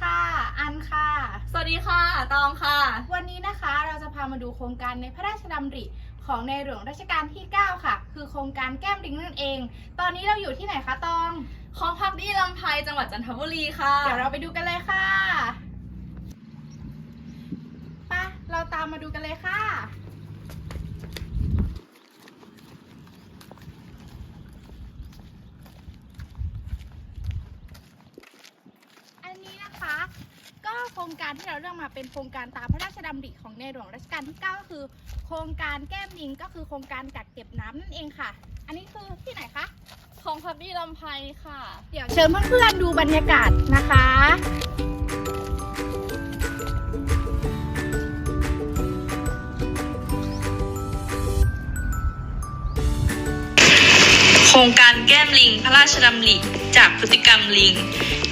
ดีค่ะ ตองค่ะ วันนี้นะคะเราจะพามาดูโครงการในพระราชดำริของในหลวงรัชกาลที่ 9 ค่ะ คือโครงการแก้มลิงนั่นเอง ตอนนี้เราอยู่ที่ไหนคะตองคลองพักดีลำไพจังหวัดจันทบุรีค่ะ เดี๋ยวเราไปดูกันเลยค่ะไปะเราตามมาดูกันเลยค่ะ อั นนี้นะคะ ก็โครงการที่เราเลือกมาเป็นโครงการตามพระราชดำริของในหลวงรัชกาลที่ 9 ก็คือ โครงการแก้มลิงก็คือโครงการกักเก็บน้ำนั่นเองค่ะ อันนี้คือที่ไหนคะคลองพักดีลำไพค่ะ เดี๋ยวเชิญเพื่อนๆดูบรรยากาศนะคะ โครงการแก้มลิง พระราชดำริจากพฤติกรรมลิง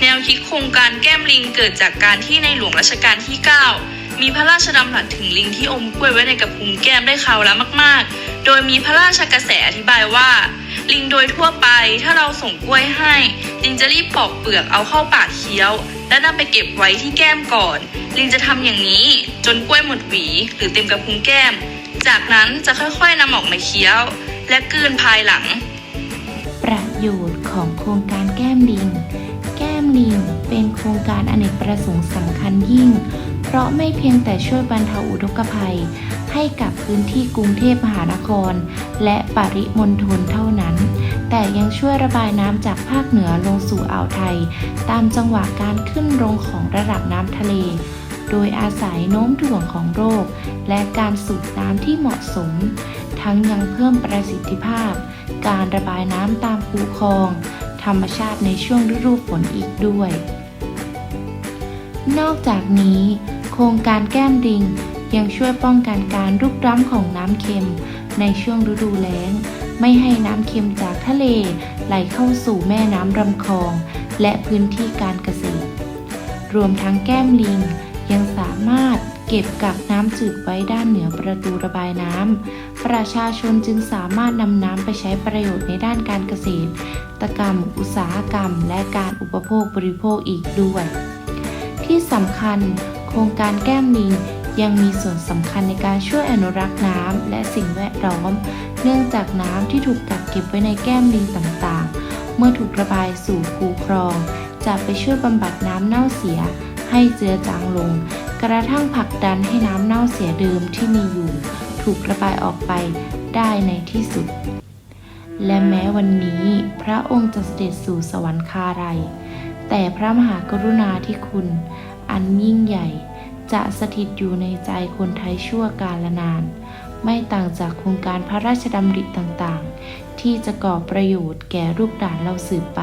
แนวคิดโครงการแก้มลิงเกิดจากการที่ในหลวงรัชกาลที่ 9 มีพระราชดำรัสถึงลิงที่อมกล้วยไว้ในกระพุ้งแก้มได้คราวละมาก ๆ โดยมีพระราชกระแสอธิบายว่า ลิงโดยทั่วไปถ้าเราส่งกล้วยให้ ลิงจะรีบปอกเปลือกเอาเข้าปากเคี้ยว และนำไปเก็บไว้ที่แก้มก่อน ลิงจะทำอย่างนี้จนกล้วยหมดหวี หรือเต็มกระพุ้งแก้ม จากนั้นจะค่อยๆนำออกมาเคี้ยว และกลืนภายหลัง ประโยชน์ของโครงการแก้มลิง แก้มลิงเป็นโครงการอเนกประสงค์สำคัญยิ่ง เพราะไม่เพียงแต่ช่วยบรรเทาอุทกภัย ให้กับพื้นที่กรุงเทพมหานคร และปริมณฑลเท่านั้น แต่ยังช่วยระบายน้ำจากภาคเหนือลงสู่อ่าวไทย ตามจังหวะการขึ้นลงของระดับน้ำทะเล โดยอาศัยโน้มถ่วงของโรค และการสูบน้ำที่เหมาะสม ทั้งยังเพิ่มประสิทธิภาพ การระบายน้ำตามคูคลอง ธรรมชาติในช่วงฤดูฝนอีกด้วย นอกจากนี้ โครงการแก้มลิงยังช่วยป้องกันการรุกร้ำของน้ำเค็ม ในช่วงฤดูแล้ง ไม่ให้น้ำเค็มจากทะเลไหลเข้าสู่แม่น้ำลำคลอง และพื้นที่การเกษตร รวมทั้งแก้มลิงยังสามารถเก็บกักน้ำจืดไว้ด้านเหนือประตูระบายน้ำ ประชาชนจึงสามารถนำน้ำไปใช้ประโยชน์ในด้านการเกษตรกรรม อุตสาหกรรม และการอุปโภคบริโภคอีกด้วย ที่สำคัญ โครงการแก้มลิงยังมีส่วนสำคัญในการช่วยอนุรักษ์น้ำและสิ่งแวดล้อม เนื่องจากน้ำที่ถูกกักเก็บไว้ในแก้มลิงต่างๆ เมื่อถูกระบายสู่คูคลอง จะไปช่วยบำบัดน้ำเน่าเสีย ให้เจือจางลง กระทั่งผลักดันให้น้ำเน่าเสียเดิมที่มีอยู่ ถูกระบายออกไปได้ในที่สุด และแม้วันนี้พระองค์จะเสด็จสู่สวรรคาลัยแต่พระมหากรุณาธิคุณ อันยิ่งใหญ่จะสถิตอยู่ในใจคนไทยชั่วกาลนาน ไม่ต่างจากโครงการพระราชดำริต่างๆ ที่จะก่อประโยชน์แก่ลูกหลานเราสืบไป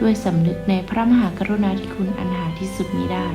ด้วยสำนึกในพระมหากรุณาธิคุณอันหาที่สุดมิได้